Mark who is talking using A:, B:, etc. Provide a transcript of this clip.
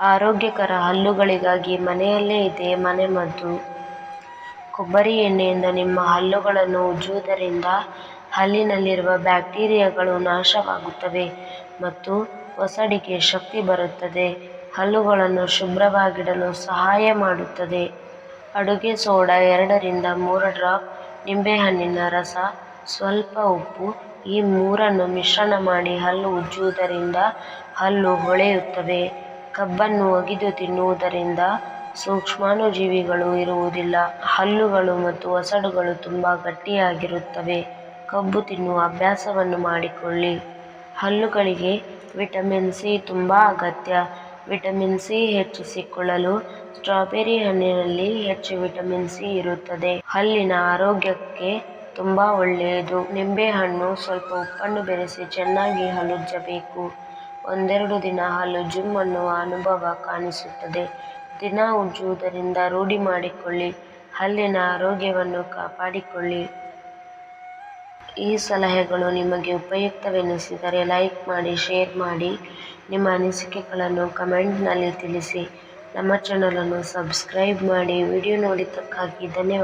A: ಆರೋಗ್ಯಕರ ಹಲ್ಲುಗಳಿಗಾಗಿ ಮನೆಯಲ್ಲೇ ಇದೆ ಮನೆಮದ್ದು ಕೊಬ್ಬರಿ ಎಣ್ಣೆಯಿಂದ ನಿಮ್ಮ ಹಲ್ಲುಗಳನ್ನು ಉಜ್ಜುವುದರಿಂದ ಹಲ್ಲಿನಲ್ಲಿರುವ ಬ್ಯಾಕ್ಟೀರಿಯಾಗಳು ನಾಶವಾಗುತ್ತವೆ ಮತ್ತು ಒಸಡಿಗೆ ಶಕ್ತಿ ಬರುತ್ತದೆ. ಹಲ್ಲುಗಳನ್ನು ಶುಭ್ರವಾಗಿಡಲು ಸಹಾಯ ಮಾಡುತ್ತದೆ. ಅಡುಗೆ ಸೋಡಾ ಎರಡರಿಂದ ಮೂರು ಡ್ರಾಪ್ ನಿಂಬೆಹಣ್ಣಿನ ರಸ, ಸ್ವಲ್ಪ ಉಪ್ಪು, ಈ ಮೂರನ್ನು ಮಿಶ್ರಣ ಮಾಡಿ ಹಲ್ಲು ಉಜ್ಜುವುದರಿಂದ ಹಲ್ಲು ಹೊಳೆಯುತ್ತವೆ. ಕಬ್ಬನ್ನು ಒಗೆದು ತಿನ್ನುವುದರಿಂದ ಸೂಕ್ಷ್ಮಾಣುಜೀವಿಗಳು ಇರುವುದಿಲ್ಲ. ಹಲ್ಲುಗಳು ಮತ್ತು ಒಸಡುಗಳು ತುಂಬ ಗಟ್ಟಿಯಾಗಿರುತ್ತವೆ. ಕಬ್ಬು ತಿನ್ನುವ ಅಭ್ಯಾಸವನ್ನು ಮಾಡಿಕೊಳ್ಳಿ. ಹಲ್ಲುಗಳಿಗೆ ವಿಟಮಿನ್ ಸಿ ತುಂಬ ಅಗತ್ಯ. ವಿಟಮಿನ್ ಸಿ ಹೆಚ್ಚಿಸಿಕೊಳ್ಳಲು ಸ್ಟ್ರಾಬೆರಿ ಹಣ್ಣಿನಲ್ಲಿ ಹೆಚ್ಚು ವಿಟಮಿನ್ ಸಿ ಇರುತ್ತದೆ. ಹಲ್ಲಿನ ಆರೋಗ್ಯಕ್ಕೆ ತುಂಬ ಒಳ್ಳೆಯದು. ನಿಂಬೆಹಣ್ಣು ಸ್ವಲ್ಪ ಉಪ್ಪನ್ನು ಬೆರೆಸಿ ಚೆನ್ನಾಗಿ ಹಲ್ಲುಜ್ಜಬೇಕು ಒಂದೆರಡು ದಿನ ಜಿಮ್ ಅನ್ನುವ ಅನುಭವ ಕಾಣಿಸುತ್ತದೆ. ದಿನ ಉಜ್ಜುವುದರಿಂದ ರೂಢಿ ಮಾಡಿಕೊಳ್ಳಿ. ಹಲ್ಲಿನ ಆರೋಗ್ಯವನ್ನು ಕಾಪಾಡಿಕೊಳ್ಳಿ. ಈ ಸಲಹೆಗಳು ನಿಮಗೆ ಉಪಯುಕ್ತವೆನಿಸಿದರೆ ಲೈಕ್ ಮಾಡಿ, ಶೇರ್ ಮಾಡಿ. ನಿಮ್ಮ ಅನಿಸಿಕೆಗಳನ್ನು ಕಮೆಂಟ್ನಲ್ಲಿ ತಿಳಿಸಿ. ನಮ್ಮ ಚಾನಲನ್ನು ಸಬ್ಸ್ಕ್ರೈಬ್ ಮಾಡಿ. ವಿಡಿಯೋ ನೋಡಿದ್ದಕ್ಕಾಗಿ ಧನ್ಯವಾದ.